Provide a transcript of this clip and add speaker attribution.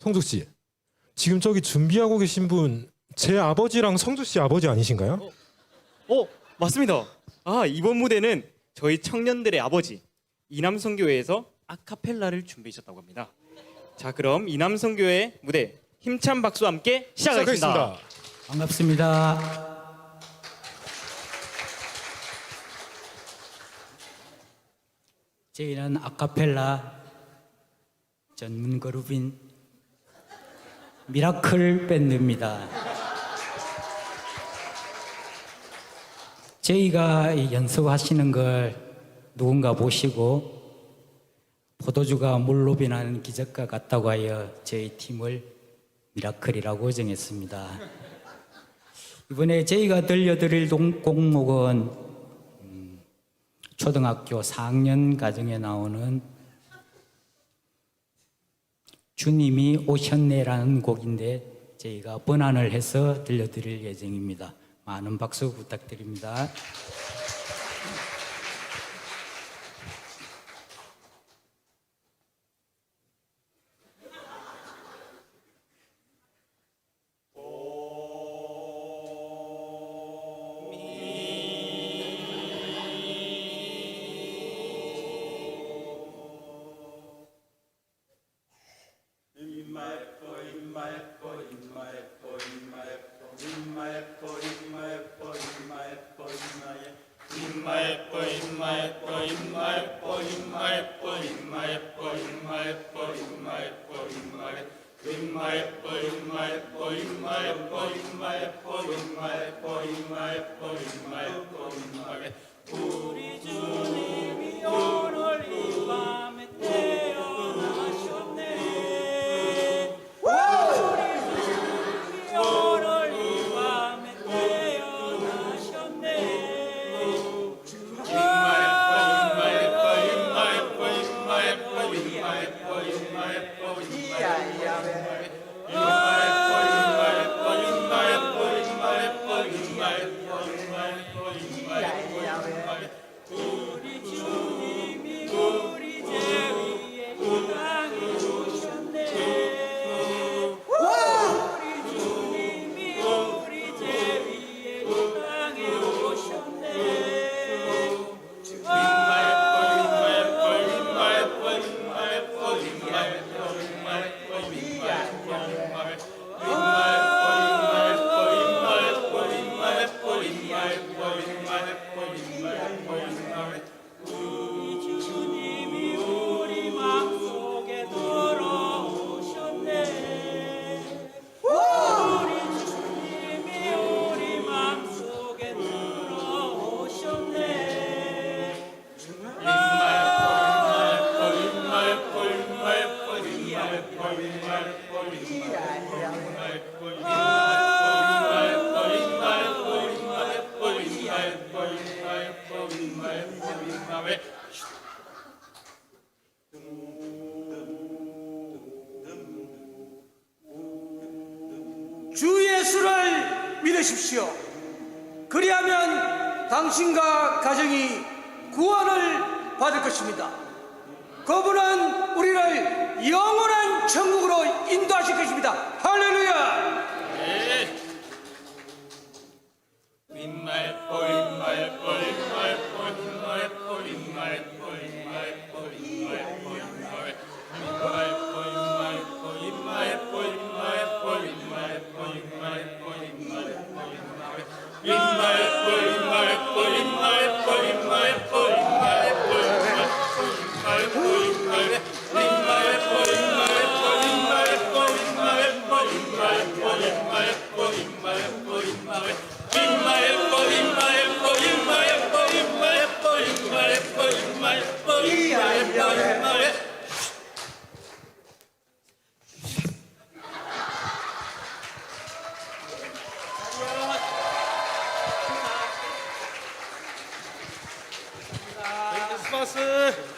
Speaker 1: 성숙 씨, 지금 저기 준비하고 계신 분 제 아버지랑 성숙 씨 아버지 아니신가요?
Speaker 2: 어 맞습니다. 아 이번 무대는 저희 청년들의 아버지 이남성교회에서 아카펠라를 준비하셨다고 합니다. 자 그럼 이남성교회 무대 힘찬 박수와 함께 시작하겠습니다.
Speaker 3: 반갑습니다. 저희는 아카펠라 전문 그룹인 미라클 밴드입니다. 저희가 이 연습하시는 걸 누군가 보시고 포도주가 물로비나는 기적과 같다고 하여 저희 팀을 미라클이라고 정했습니다. 이번에 저희가 들려드릴 동- 곡목은 음, 초등학교 4학년 가정에 나오는 주님이 오셨네라는 곡인데 저희가 번안을 해서 들려드릴 예정입니다. 많은 박수 부탁드립니다.
Speaker 4: ഇമ്മയപ്പോ ഇമ്മയപ്പോ ഇമ്മയപ്പോ ഇമ്മയപ്പോ ഇമ്മയപ്പോ ഇമ്മയപ്പോ ഇമ്മയപ്പോ ഇമ്മയപ്പോ ഇമ്മയപ്പോ ഇമ്മയപ്പോ ഇമ്മയപ്പോ ഇമ്മയപ്പോ ഇമ്മയപ്പോ ഇമ്മയപ്പോ ഇമ്മയപ്പോ ഇമ്മയപ്പോ ഇമ്മയപ്പോ ഇമ്മയപ്പോ
Speaker 5: 주 예수를 믿으십시오. 그리하면 당신과 가정이 구원을 받을 것입니다. 그분은 우리를 영원한 천국으로 인도하실 것입니다. 할렐루야!
Speaker 2: 크리스마스